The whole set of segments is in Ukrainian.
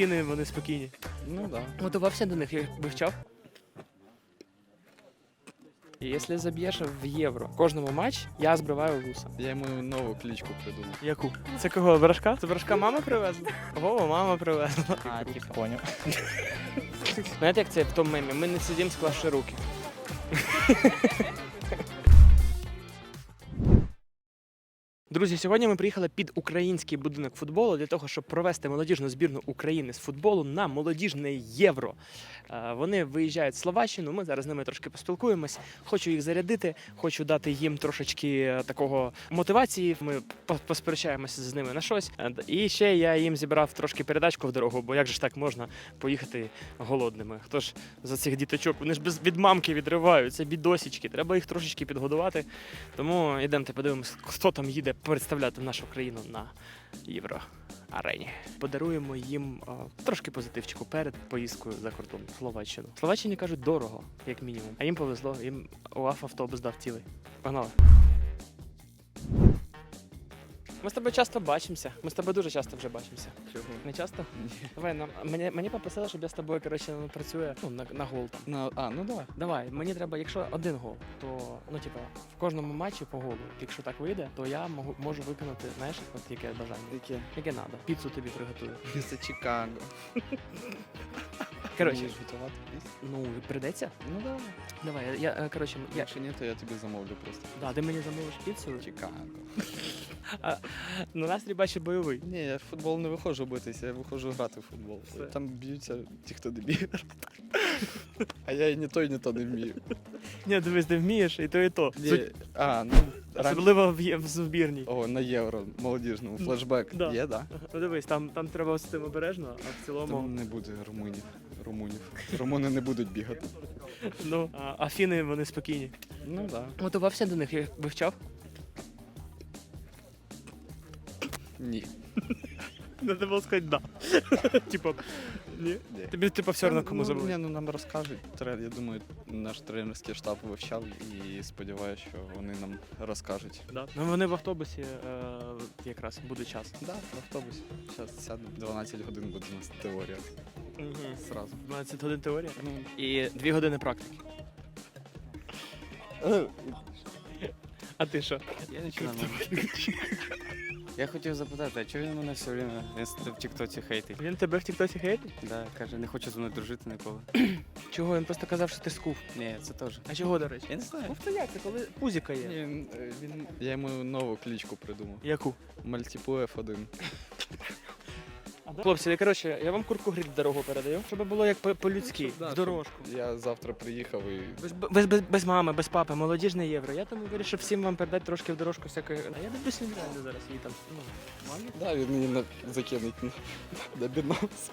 А, Афіни вони спокійні. Ну да. Готувався до них, я вивчав. І Якщо заб'єш в євро кожному матч, я збриваю вуса. Я йому нову кличку придумав. Яку? Це кого? Брашка? Це брашка мама привезла? Вова, мама привезла. А, типу. Поняв. Знаєте, як це в тому мемі? Ми не сидимо, склавши руки. Друзі, сьогодні ми приїхали під український будинок футболу для того, щоб провести молодіжну збірну України з футболу на молодіжне євро. Е, Вони виїжджають в Словаччину. Ми зараз з ними трошки поспілкуємось. Хочу їх зарядити, хочу дати їм трошечки е, такого мотивації. Ми по- посперечаємося з ними на щось. І ще я їм зібрав трошки передачку в дорогу, бо як же ж так можна поїхати голодними? Хто ж за цих діточок? Вони ж без від мамки відриваються, бідосічки. Треба їх трошечки підгодувати. Тому йдемте подивимось, хто там їде представляти нашу країну на євро. Арені подаруємо їм о, трошки позитивчику перед поїздкою за кордон в Словаччину. В Словаччині кажуть дорого, як мінімум. А їм повезло, їм УАФ автобус дав цілий. Погнали. Ми з тобою часто бачимося. Ми з тобою дуже часто вже бачимося. Чого? Не часто? Давай нам мені, мені попросили, щоб я з тобою коротше працює ну, на, на гол там. На, а, ну давай. Давай, мені треба, якщо один гол, то ну типа в кожному матчі по голу. Якщо так вийде, то я можу, можу виконати, знаєш, от яке бажання. Яке? Яке треба. Піцу тобі приготую. Це Чикаго. Коротше, Вмієш готувати піс? ну прийдеться? Ну давай. Давай, я, я е, коротше, я, Якщо ні, то я тобі замовлю просто. да, ти мені замовиш піцу. Чикаго. Ну настрій бачу бойовий. Ні, я в футбол не виходжу битися, я виходжу грати в футбол. Все. Там б'ються ті, хто не б'є. А я і ні то, і ні то не вмію. Ні, дивись, ти вмієш і то, і то. Ні, Суть- А, ну Особливо в, є- в збірній. О, на євро молодіжному флешбек. Да. Є, да? Ну дивись, там, там треба з цим обережно, а в цілому. Там не буде румунів. Румунів. Румуни не будуть бігати. Ну, а Афіни вони спокійні. Ну так. Да. Готувався до них, я вивчав. Ні. Надо було сказати да. Типа, ні. Ні. Тобі типа все одно кому ну. Ні, ну нам розкажуть. Тре- Я думаю, наш тренерський штаб вивчав і сподіваюся, що вони нам розкажуть. Да. Ну вони в автобусі е, якраз буде час. Да, в автобусі. Зараз сяду 12 годин буде у нас теорія. Угу. Зразу. 12 годин теорія. Ну, І 2 години практики. А ти що? Я нічого нормально. Я хотів запитати, а чого він мене все время він в Тіктоці хейтить? Він тебе в Тіктоці хейтить? Да, каже, не хоче зі мною дружити ніколи. Чого? Він просто казав, що ти скуф. Ні, це теж. А чого, до речі? Я не знаю. Скуф то як? Це коли пузіка є. ні, він, е, він, я йому нову кличку придумав. Яку? Мальтіпу F1. Хлопці, я, коротше, я вам курку гриль дорогу передаю, щоб було як по- по-людськи, в дорожку. Я завтра приїхав і Без, без, без, без мами, без папи, молодіжне євро. Я тому вирішив всім вам передати трошки в дорожку всякої. А я дивлюсь, реально зараз її там. Ну, мамі. Да, він мені на... закинуть на, на бінанс.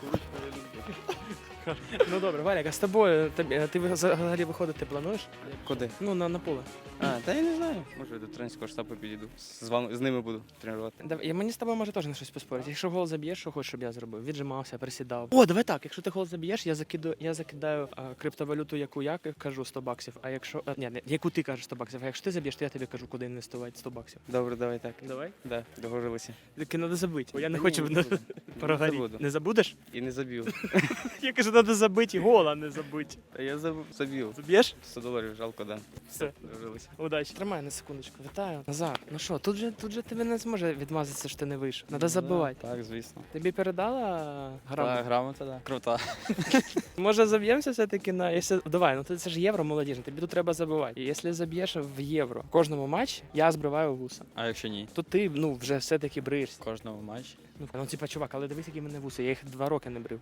Ну добре, Валяк, а з тобою тобі- ти взагалі виходити плануєш? Куди? Ну, на, на поле. А, та я не знаю. Може до тренерського штабу підійду. З вами з ними буду тренувати. Дав- Я мені з тобою може теж на щось поспорити. Якщо гол заб'єш, що хочеш, щоб я зробив? Віджимався, присідав. О, давай так. Якщо ти гол заб'єш, я закидаю, я закидаю а, криптовалюту, яку я кажу 100 баксів. А якщо а, ні, не, яку ти кажеш 100 баксів, а якщо ти заб'єш, то я тобі кажу, куди інвестувати 100 баксів. Добре, давай так. Давай. Да, договорилися. Тільки треба забити, бо я не Та хочу забуду. прогоріти. забуду. Не забудеш? І не заб'ю. Я кажу, треба забити гол, а не забити. Та я заб- заб'ю. Заб'єш? 100 доларів жалко, да. Все. Договорилися. Удачі. Тримай на секундочку. Вітаю. Назар, ну що, тут же тут же тебе не зможе відмазатися, що ти не вийшов. Треба забивати. Так, звісно. Тобі передала Так, грамоту? грамота, да. Крута. Може заб'ємося все-таки на. Якщо... Давай, ну це ж євро молодіжне, тобі тут треба забивати. І якщо заб'єш в євро в кожному матчі, я збриваю вуса. А якщо ні? То ти ну вже все-таки бриєшся. В кожному матчі. Ну, ну типа, чувак, але дивись, які в мене вуси. Я їх два роки не брив.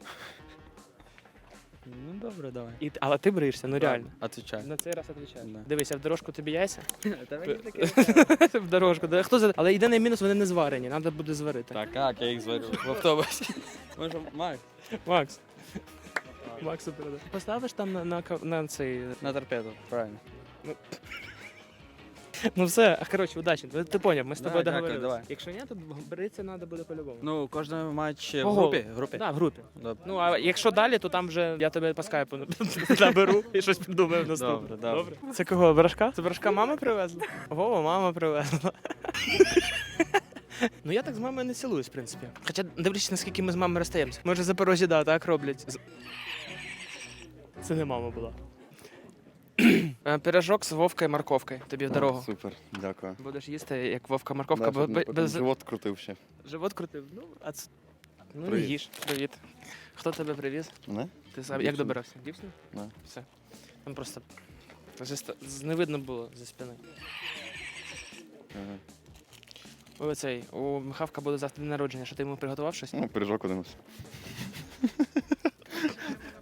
Ну добре, давай. І... Але ти бриєшся, ну реально. Отвечай. На цей раз відповідаю. Да. Дивися, в дорожку тобі яйця. Та в дорожку. Да, Хто за... Але єдиний мінус, вони не зварені, треба буде зварити. Так, як я їх зварю в автобусі. Може, Макс. Макс. Максу передай. Поставиш там на, на, ка- на цей. На торпеду, правильно. Ну все, коротше, удачі. Ти, ти поняв, ми з Да, тобою дякую, давай. Якщо ні, то бритися треба буде по-любому. Ну, кожен матч в По групі? В групі? Да, в групі. Добре. Ну, а якщо далі, то там вже я тебе по скайпу наберу і щось придумаю наступне. Добре, добре. Це кого? Брашка? Це брашка мама привезла? Вова, мама привезла. Ну я так з мамою не цілуюсь, в принципі. Хоча дивлячись, наскільки ми з мамою розстаємося. Може, Запорожжі, да, так роблять. З- Це не мама була. Е, Пирожок з вовкою і морковкою. Тобі в дорогу. Супер, дякую. Будеш їсти, як вовка морковка, бо без Живот крутив ще. живот крутив. Ну, а це... Ну, Привіт. їж. Привіт. Хто тебе привіз? Не? Ти сам як Дівчина. добирався? Дівчина? Да. Все. Там просто зі ста- з- не видно було за спини. Ага. Ой, цей, у Михавка буде завтра день народження, що ти йому приготував щось? Ну, пиріжок один.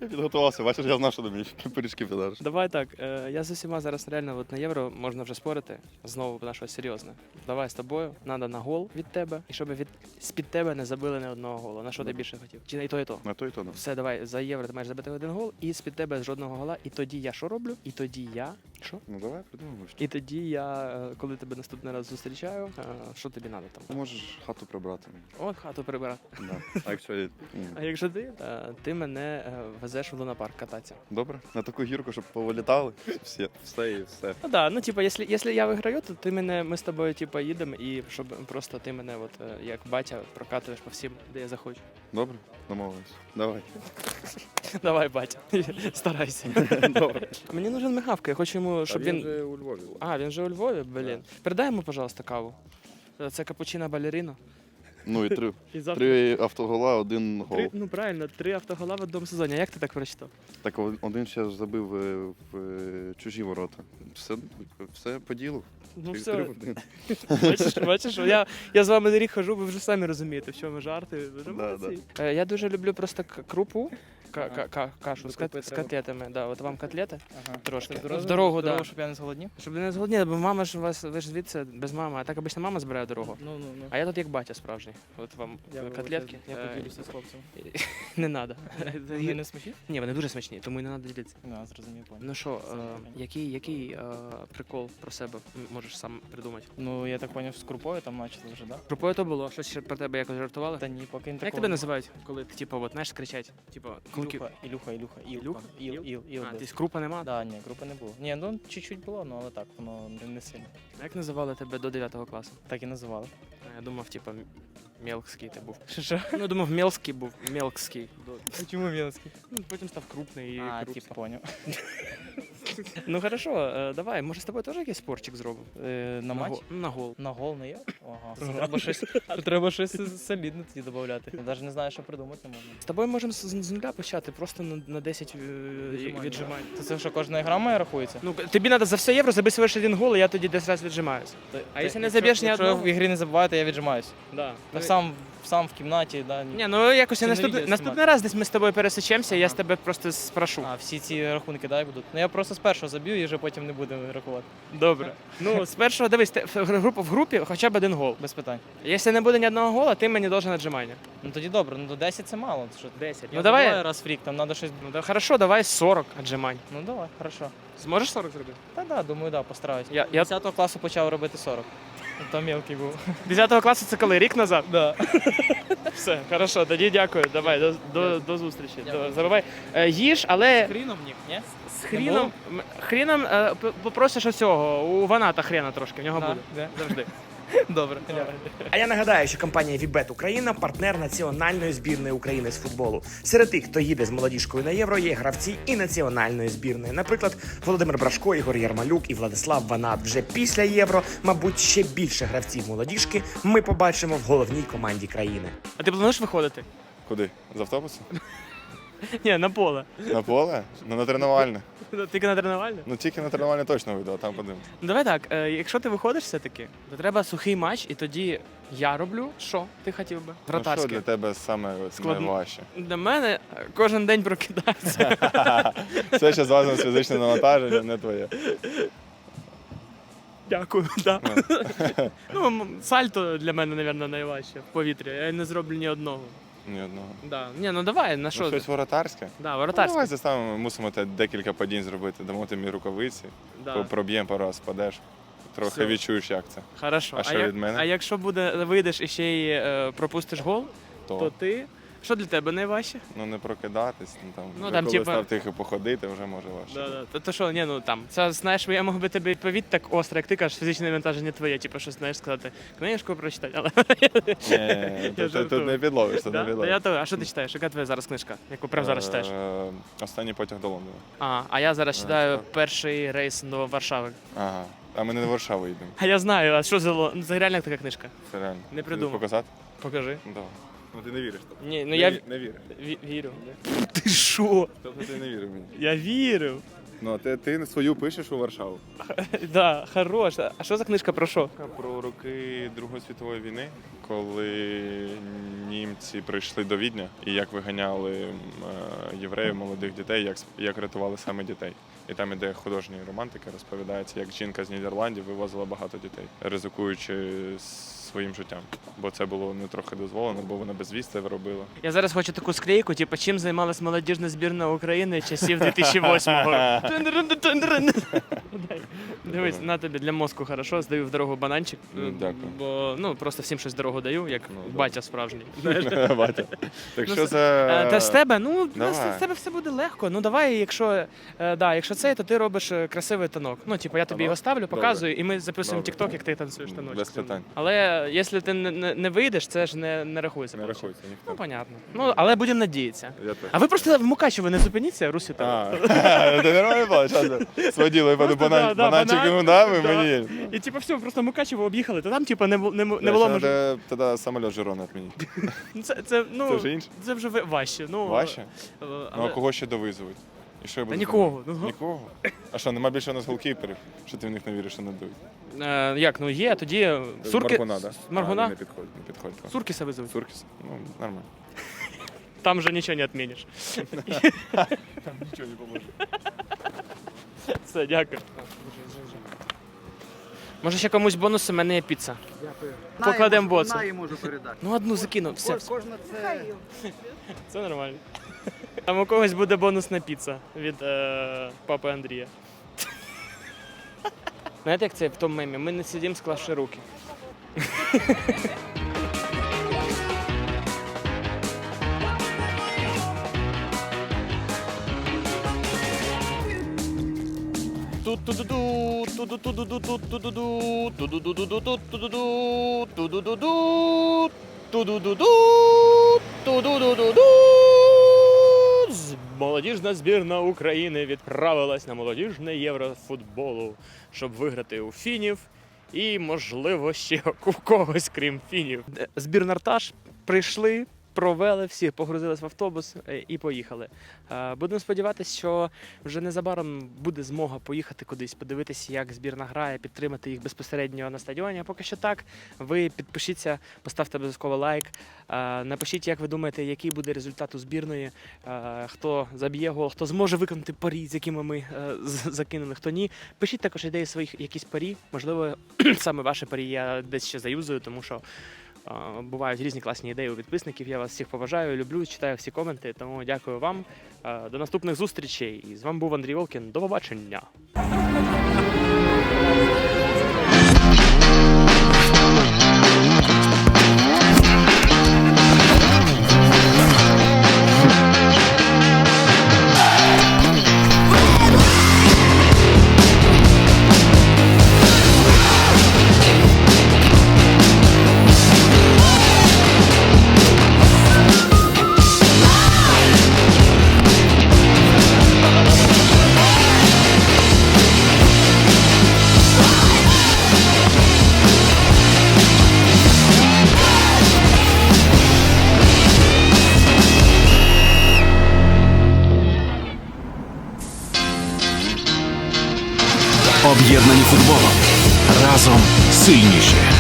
Я підготувався, бачиш, я знав, що тобі пиріжки підариш. Давай так. Е, я з усіма зараз реально от на євро можна вже спорити. Знову на щось серйозне. Давай з тобою, треба на гол від тебе, і щоб від з-під тебе не забили ні одного голу. На що ти більше хотів? Чи і то, і то? На то і то, да. Все, давай, за євро ти маєш забити один гол, і з-під тебе жодного гола. І тоді я що роблю? І тоді я. Що? Ну давай придумаємо. що. І тоді я, е, коли тебе наступний раз зустрічаю, е, що тобі треба там? Можеш хату прибрати. От хату прибирати. Да. А якщо я... А якщо ти, е, ти мене е, везеш в лунопарк кататися. Добре? На таку гірку, щоб повилітали. Всі, все і все. Ну да, ну типа, якщо, якщо я виграю, то ти мене, ми з тобою типа їдемо, і щоб просто ти мене, от е, як батя, прокатуєш по всім, де я захочу. Добре? Домовились. Давай. Давай, батя, старайся. Добре. Мені нужен мигавка, я хочу йому, щоб він. у Львові. А, він же у Львові, блін. Передай йому, пожалуйста, каву. Е, Це капучино балеріно. Ну і три, І завтра. три автогола, один гол. Три, ну правильно, три автогола в одному сезоні. Як ти так прочитав? Так один ще забив е, в е, чужі ворота. Все, все по ділу. Ну Три- все, три в один. бачиш, бачиш, я, я з вами на рік хожу, ви вже самі розумієте, в чому жарти. Ви вже Да, молодці. Е, Я дуже люблю просто к- крупу, ка- ка- ка- кашу з, кот- з котлетами. Да, от вам котлети Ага. трошки. В дорогу, в дорогу, да. щоб я не зголоднів? Щоб не зголодніли, бо мама ж у вас, ви ж звідси без мами, а так обично мама збирає дорогу. Ну, ну, ну. А я тут як батя справжній. От вам е, котлетки. Я Е, поділюся з хлопцем. Не треба. Вони не смачні? Ні, вони дуже смачні, тому і не треба ділитися. Ну, зрозумів, понял. Ну що, е, який, який е, прикол про себе м- можеш сам придумати? Ну, я так поняв, з крупою там почали вже, да? Групою то було, щось ще про тебе якось жартували? Та ні, поки не Як такого. тебе називають, коли типу, от, знаєш, кричать? Типу, кулки. Ілюха, Ілюха, Ілюха. Ілюха? Іл, Іл? Іл, Іл. А, тобто крупа нема? Да, ні, групи не було. Ні, ну чуть-чуть було, ну але так, воно не, не сильно. А Як називали тебе до 9 класу? Так і називали. А, Я думав, типа, мелкський ти був. Що? Ну, думав, мелкський був, мелкський. Чому Мінський? Ну, потім став крупний і А, крупний. типу, поняв. Ну хорошо, е, давай, може з тобою теж якийсь спорчик зробимо? Е, На матч? На гол. На гол не я? Ага. Це Треба щось, треба щось солідне тоді додати. Я навіть не знаю, що придумати не можна. З тобою можемо з, нуля почати, просто на, на 10 е, Віджимань. Це, що кожна гра моя рахується? Ну, тобі треба за все євро забити лише один гол, і я тоді 10 разів віджимаюсь. А якщо не заб'єш ні якщо в ігрі не забуваю, то я віджимаюсь. Да. Та сам, в кімнаті, да. Ні, ну якось я на наступний, відео наступний знімати. раз десь ми з тобою пересечемося, я з тебе просто спрошу. А, всі ці рахунки дай будуть. Ну я просто з першого заб'ю і вже потім не будемо рахувати. Добре. Ну, з першого дивись, ти- в групу в групі хоча б один гол. Без питань. Якщо не буде ні одного гола, ти мені должен віджимання. Ну тоді добре, ну до 10 це мало. Що? 10. Я Ну давай. забуваю раз в рік, там треба щось. Ну да, хорошо, давай 40 віджимань. Ну давай, хорошо. Зможеш 40 зробити? Та да, думаю, да, постараюсь. Я- я- 10 класу почав робити 40. То мелкий був. 10 класу це коли? Рік назад? Да. Все, хорошо, тоді дякую. Давай, до, до, до зустрічі. До, забувай. Е, їж, але Хріном ні? Ні? з хріном, м, хріном е, п- попросиш оцього, у Ваната хрена трошки, в нього Да, буде. да. Завжди. Добре. А я нагадаю, що компанія Вібет Україна партнер національної збірної України з футболу. Серед тих, хто їде з молодіжкою на євро, є гравці і національної збірної. Наприклад, Володимир Брашко, Ігор Ярмалюк і Владислав Ванат. Вже після євро, мабуть, ще більше гравців молодіжки ми побачимо в головній команді країни. А ти плануєш виходити? Куди? З автобусу? Ні, на поле. На поле? Ну на тренувальне. Тільки на тренувальне? Ну тільки на тренувальне точно вийду, а там подивимось. Ну давай так, е, якщо ти виходиш все-таки, то треба сухий матч, і тоді я роблю, що ти хотів би? Ну, що Вратарське. для тебе саме Складно. найважче? Для мене е, кожен день прокидається. Все, що зв'язано з фізичним навантаженням, не твоє. Дякую. Да. ну, м- сальто для мене, мабуть, найважче в повітрі. Я не зроблю ні одного. Ні одного. Да. Ні, ну давай, на Ну, щось воротарське? Да, Ну, давай заставимо, мусимо те декілька падінь зробити. Дамо тобі рукавиці, Да. проб'ємо пару раз, падеш. Трохи Все. відчуєш, як це. Хорошо. А що як- від мене? а якщо буде вийдеш і ще й е, пропустиш гол, То, то ти Що для тебе найважче? Ну не прокидатись, ну там, Ну, вже там, коли типа- став тихо походити, вже може важче. Да, да. То, то що, ні, ну там, це знаєш, я мог би тобі відповідь так остро, як ти кажеш, фізичне навантаження твоє, типу, що знаєш сказати, книжку прочитати, але Ні, тут, тут жартую. не підловиш, тут Да? не Та підловиш. я то, а що ти читаєш? Яка твоя зараз книжка? Яку прямо зараз читаєш? Е, Останній потяг до Лондона. А, а я зараз читаю так. перший рейс до Варшави. Ага. А ми не до Варшави йдемо. А я знаю, а що за ло- це реально така книжка? Це реально. Не придумав. Показати? Покажи. Ну давай. Ну ти не віриш тобто. Ні, ну Не я ві- не віриш. ві- вірю. Ти що? Тобто ти не вірив мені. Я вірив. Ну, ти, ти свою пишеш у Варшаву. Да, хорош. А що за книжка про що? Про роки Другої світової війни, коли німці прийшли до Відня і як виганяли м, е, євреїв, молодих дітей, як, с- як рятували саме дітей. І там іде художня романтика, розповідається, як жінка з Нідерландів вивозила багато дітей, ризикуючи своїм життям. Бо це було не трохи дозволено, бо вона безвісти робила. Я зараз хочу таку склейку, типу, чим займалась молодіжна збірна України часів 2008-го. Дай. Дивись, на тобі для мозку хорошо, здаю в дорогу бананчик. Ну, дякую. Бо ну просто всім щось в дорогу даю, як Ну, батя справжній. Батя. Так Ну, що с- за... Е, Та з тебе, ну Давай. з тебе все буде легко. Ну давай, якщо е, да, якщо це, то ти робиш е, красивий танок. Ну, типу, я тобі Танок? його ставлю, Добре. показую, і ми записуємо Добре. тікток, як ти танцюєш таночок. Без питань. Але якщо ти не, не, не вийдеш, це ж не, не рахується. Не рахується ніхто. Ну, понятно. Ну, але будемо надіятися. Я теж. А ви просто в Мукачево не зупиніться, Русі там. А, ти нормально плачеш? Своділо, я Просто, паду да, да, бананчик банан, йому дав, і да. мені. І типу все, просто Мукачево об'їхали, то там типу не, не, не було може. Тоді самоліт Жирона відмініть. Це, це, ну, Це вже інше? Це вже важче. Ну, Важче? е, Ну а кого ще довизують? І що я Та буду нікого. Ну. Нікого? А що, нема більше у нас голкіперів, що ти в них не віриш, що не дують? е, як, ну є, тоді Сурки... Маргуна, да? Маргуна? А, не підходить, не підходить. Суркіса визовуть. Суркіс? Ну, нормально. Там же нічого не відміниш. Там нічого не поможе. Все, дякую. Може ще комусь бонус, у мене є піца. Покладемо боцу. На, можу передати. Ну одну закину, все, Ко- Кожна це це нормально. Там у когось буде бонусна піца від е, папи Андрія. Знаєте, як це в тому мемі? Ми не сидимо, склавши руки. Молодіжна збірна України відправилась на молодіжне євро футболу, щоб виграти у фінів і, можливо, ще у когось, крім фінів. Збірна Ртаж прийшли, провели всіх, погрузились в автобус е, і поїхали. Е, Будемо сподіватися, що вже незабаром буде змога поїхати кудись, подивитися, як збірна грає, підтримати їх безпосередньо на стадіоні. А поки що так. Ви підпишіться, поставте обов'язково лайк. е, Напишіть, як ви думаєте, який буде результат у збірної, хто заб'є гол, хто зможе виконати парі, з якими ми закинули, хто ні. Пишіть також ідеї своїх якісь парі. Можливо, саме ваші парі я десь ще заюзую, тому що. Бувають різні класні ідеї у підписників. Я вас всіх поважаю, люблю, читаю всі коменти. Тому дякую вам. До наступних зустрічей. І з вами був Андрій Волкін. До побачення. Разом сильніші.